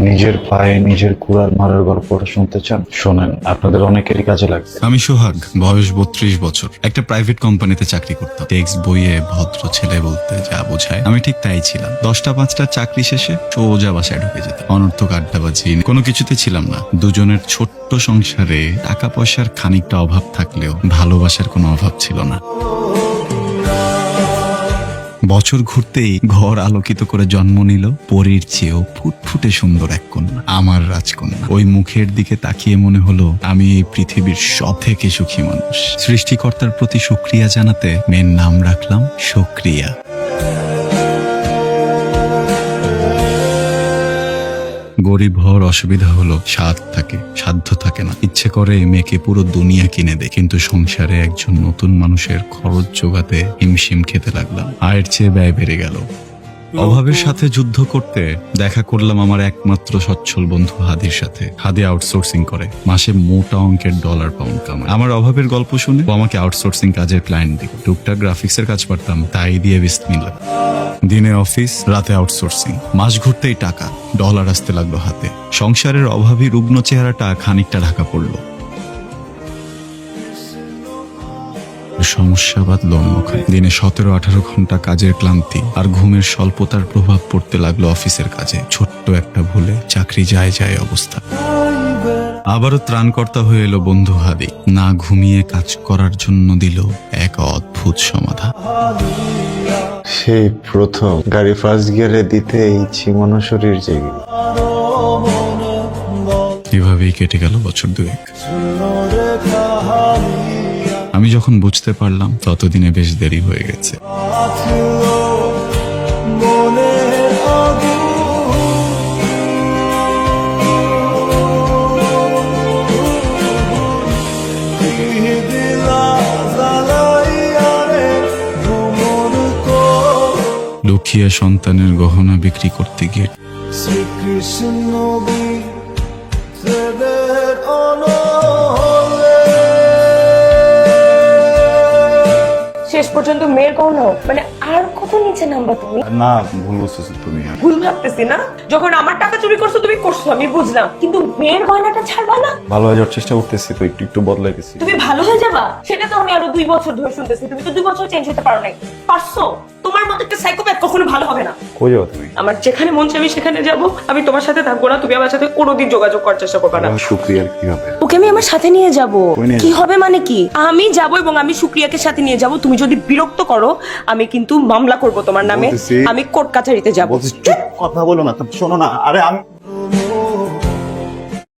নিজের পায়ে নিজের কুড়ার মারার গল্পটা শুনতে চান? শোনেন আপনাদের অনেকেরই কাজে লাগবে। আমি সোহাগ বয়স বত্রিশ বছর। একটা প্রাইভেট কোম্পানিতে চাকরি করতাম। টেক্সট বইয়ে ভদ্র ছেলে বলতে যা বোঝায় আমি ঠিক তাই ছিলাম। দশটা পাঁচটা চাকরি শেষে সোজা বাসায় ঢুকে যেতাম। অনর্থক আড্ডাবাজি কোনো কিছুতে ছিলাম না। দুজনের ছোট্ট সংসারে টাকা পয়সার খানিকটা অভাব থাকলেও ভালোবাসার কোনো অভাব ছিল না। বছর ঘুরতেই ঘর আলোকিত করে জন্ম নিল পরীর চেয়েও ফুটফুটে সুন্দর এক কন্যা, আমার রাজকন্যা। ওই মুখের দিকে তাকিয়ে মনে হলো, আমি এই পৃথিবীর সব থেকে সুখী মানুষ। সৃষ্টিকর্তার প্রতি সুক্রিয়া জানাতে মেয়ের নাম রাখলাম সুক্রিয়া। হওয়ার অসুবিধা হলো, স্বাদ থাকে, সাধ্য থাকে না। ইচ্ছে করে মেয়েকে পুরো দুনিয়া কিনে দেয় কিন্তু সংসারে একজন নতুন মানুষের খরচ জোগাতে হিমশিম খেতে লাগলাম। আয়ের চেয়ে ব্যয় বেড়ে গেল। অভাবের সাথে যুদ্ধ করতে দেখা করলাম আমার একমাত্র সচ্ছল বন্ধু হাদির সাথে। হাদি আউটসোর্সিং করে। মাসে মোটা অঙ্কের ডলার পাউন্ড কামায়। আমার অভাবের গল্প শুনে ও আমাকে আউটসোর্সিং কাজের ক্লায়েন্ট দিল। টুকটাক গ্রাফিক্সের কাজ পারতাম, তাই দিয়ে বিসমিল্লা দিনে অফিস রাতে আউটসোর্সিং মাস ঘুরতেই টাকা ডলার আসতে লাগল হাতে। সংসারের অভাবী রুগ্ন চেহারাটা খানিকটা ঢাকা পড়ল। সমস্যা বাঁধল অন্যখানে দিনে সতেরো আঠারো ঘণ্টা কাজের ক্লান্তি আর ঘুমের স্বল্পতার প্রভাব পড়তে লাগল অফিসের কাজে। ছোট্ট একটা ভুলে চাকরি যায় যায় অবস্থা। আবারও ত্রাণকর্তা হয়ে এলো বন্ধু হাদি। না ঘুমিয়ে কাজ করার জন্য দিল এক অদ্ভুত সমাধান সেই প্রথম গাড়ি ফার্স্ট গিয়ারে দিতে এই ছিমনো শরীর জেগে। এভাবেই কেটে গেল বছর দুয়েক। আমি যখন বুঝতে পারলাম, ততদিনে বেশ দেরি হয়ে গেছে। লুকিয়ে সন্তানের গহনা বিক্রি করতে গিয়ে শ্রীকৃষ্ণ শেষ পর্যন্ত মেয়ের গহনা মানে আর কত নিচে নামবা তুমি? না ভুল বুঝতেছো তুমি। ভুল ভাবতেছি না? যখন আমার টাকা চুরি করছ তুমি করছ আমি বুঝলাম। কিন্তু মেয়ের গয়নাটা ছাড়বা না? ভালো হয়ে যাওয়ার চেষ্টা করতেছি তো একটু একটু বদলে গেছি। তুমি ভালো হয়ে যাবা? সেটা তো আমি আরও দুই বছর ধরে শুনতেছি। তুমি তো দুই বছর চেঞ্জ হতে পারো নাই। পারছ? তোমার মতো একটা সাইকোপ্যাথ কখনো ভালো হবে না। কই যাও তুমি? আমার যেখানে মন চাই আমি সেখানে যাব আমি তোমার সাথে থাকব না তুমি আমার সাথে কোনোদিন যোগাযোগ করার চেষ্টা করবে না। শুক্রিয়ার কি হবে? ওকে আমি আমার সাথে নিয়ে যাব। কি হবে মানে কি? আমি যাব এবং আমি শুক্রিয়াকে সাথে নিয়ে যাব। তুমি যদি বিরক্ত করো আমি কিন্তু মামলা করব তোমার নামে। আমি কোর্ট কাছারিতে যাব। কথা বলো না তো শোনো না। আরে আমি